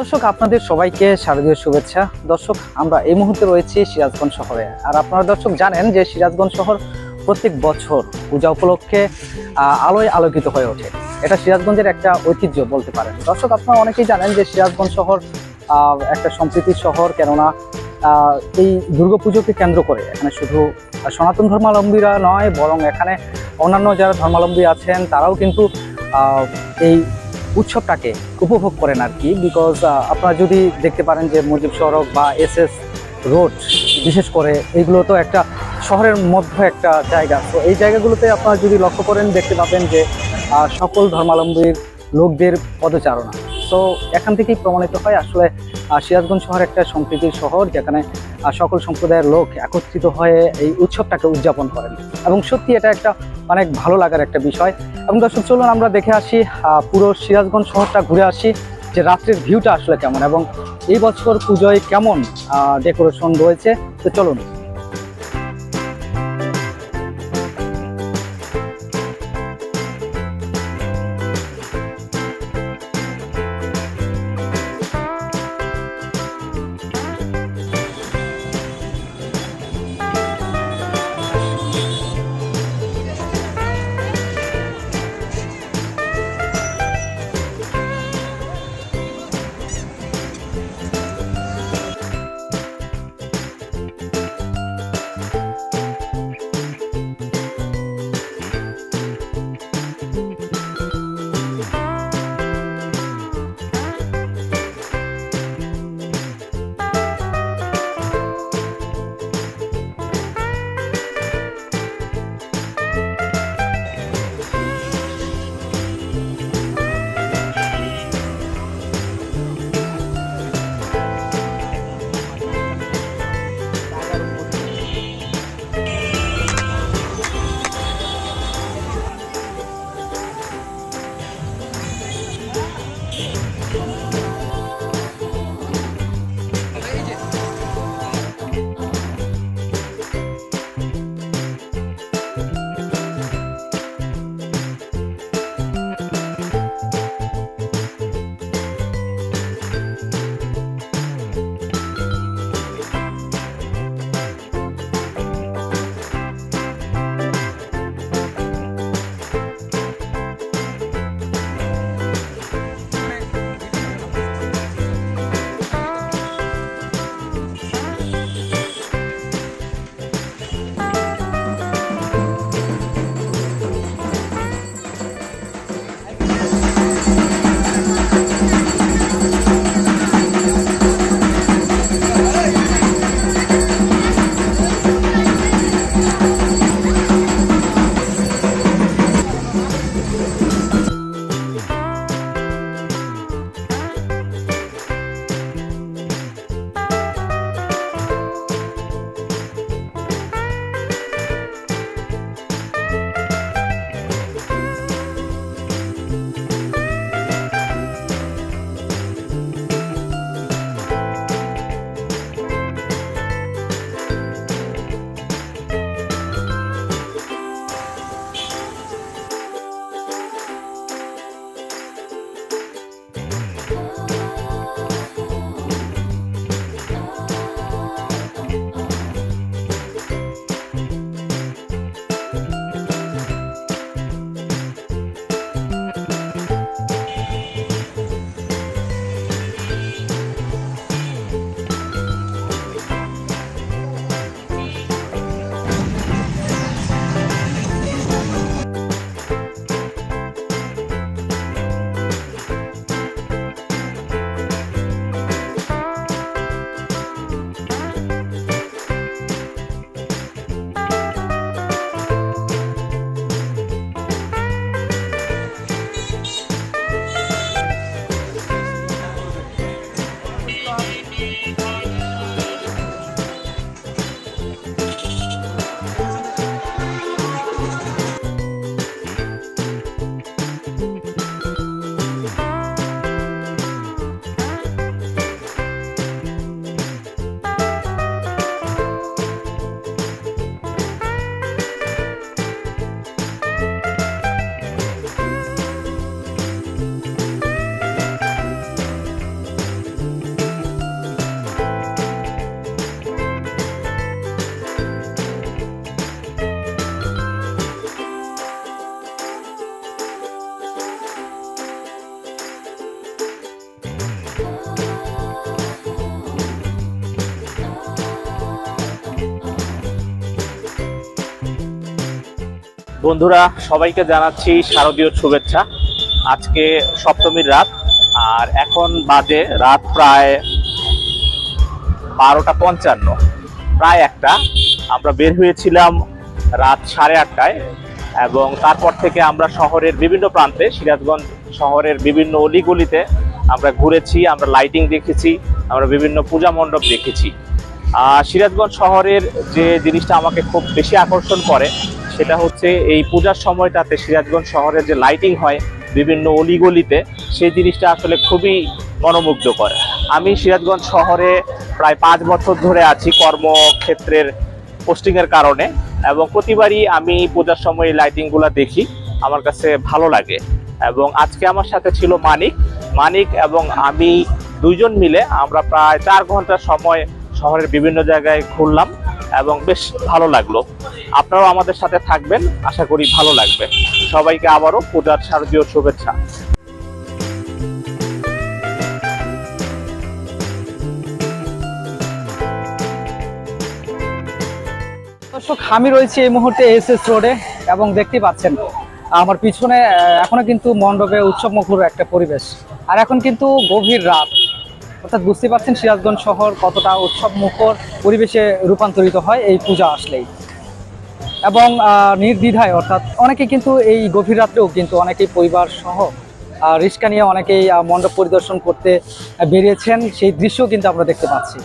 দর্শক, আপনাদের সবাইকে শারদীয় শুভেচ্ছা। দর্শক, আমরা এই মুহূর্তে রয়েছি সিরাজগঞ্জ শহরে। আর আপনারা দর্শক জানেন যে সিরাজগঞ্জ শহর প্রত্যেক বছর পূজা উপলক্ষে আলোয় আলোকিত হয়ে ওঠে। এটা সিরাজগঞ্জের একটা ঐতিহ্য বলতে পারেন। দর্শক, আপনারা অনেকেই জানেন যে সিরাজগঞ্জ শহর একটা সম্প্রীতির শহর, কেননা এই দুর্গাপুজোকে কেন্দ্র করে। এখানে শুধু সনাতন ধর্মাবলম্বীরা নয়, বরং এখানে অন্যান্য যারা ধর্মাবলম্বী আছেন, তারাও কিন্তু এই উৎসবটাকে উপভোগ করেন আর কি বিকজ আপনারা যদি দেখতে পারেন যে মুজিব সড়ক বা এস এস রোড, বিশেষ করে এইগুলো তো একটা শহরের মধ্যে একটা জায়গা। তো এই জায়গাগুলোতে আপনারা যদি লক্ষ্য করেন, দেখতে পাবেন যে সকল ধর্মাবলম্বীর লোকদের পদচারণা। তো এখান থেকেই প্রমাণিত হয় আসলে সিরাজগঞ্জ শহর একটা সম্প্রীতির শহর যেখানে সকল সম্প্রদায়ের লোক একত্রিত হয়ে এই উৎসবটাকে উদযাপন করেন। এবং সত্যি এটা একটা অনেক ভালো লাগার একটা বিষয়। এবং দর্শক, চলুন আমরা দেখে আসি পুরো সিরাজগঞ্জ শহরটা ঘুরে আসি যে রাত্রের ভিউটা আসলে কেমন। এবং এই বছর পুজোয় কেমন ডেকোরেশন রয়েছে? তো চলুন। Bye. বন্ধুরা, সবাইকে জানাচ্ছি শারদীয় শুভেচ্ছা। আজকে সপ্তমীর রাত, আর এখন বাজে রাত প্রায় বারোটা পঞ্চান্ন। প্রায় একটা। আমরা বের হয়েছিলাম রাত সাড়ে আটটায়, এবং তারপর থেকে আমরা শহরের বিভিন্ন প্রান্তে, সিরাজগঞ্জ শহরের বিভিন্ন অলিগলিতে আমরা ঘুরেছি, আমরা লাইটিং দেখেছি, আমরা বিভিন্ন পূজা মণ্ডপ দেখেছি। আর সিরাজগঞ্জ শহরের যে জিনিসটা আমাকে খুব বেশি আকর্ষণ করে সেটা হচ্ছে এই পূজার সময়টাতে সিরাজগঞ্জ শহরের যে লাইটিং হয় বিভিন্ন অলিগলিতে, সেই জিনিসটা আসলে খুবই মনোমুগ্ধকর। আমি সিরাজগঞ্জ শহরে প্রায় পাঁচ বছর ধরে আছি কর্মক্ষেত্রের পোস্টিংয়ের কারণে এবং প্রতিবারই আমি পূজার সময় এই লাইটিংগুলো দেখি, আমার কাছে ভালো লাগে। এবং আজকে আমার সাথে ছিল মানিক। মানিক এবং আমি দুইজন মিলে আমরা প্রায় চার ঘণ্টা সময় শহরের বিভিন্ন জায়গায় ঘুরলাম। এবং বেশ ভালো লাগল। আপনারাও আমাদের সাথে থাকবেন, আশা করি ভালো লাগবে। সবাইকে আবারও পূজার শারদীয় শুভেচ্ছা। দর্শক, আমি রয়েছি এই মুহূর্তে এস এস রোডে এবং দেখতে পাচ্ছেন, আমার পিছনে এখনও কিন্তু মণ্ডপে উৎসব মুখর একটা পরিবেশ। আর এখন কিন্তু গভীর রাত। অর্থাৎ বুঝতে পারছেন সিরাজগঞ্জ শহর কতটা উৎসব মুখর পরিবেশে রূপান্তরিত হয় এই পূজা আসলেই। এবং নির্দ্বিধায় অর্থাৎ অনেকে কিন্তু এই গভীর রাত্রেও কিন্তু অনেকেই পরিবার সহ রিক্সা নিয়ে অনেকেই মণ্ডপ পরিদর্শন করতে বেরিয়েছেন। সেই দৃশ্য কিন্তু আমরা দেখতে পাচ্ছি।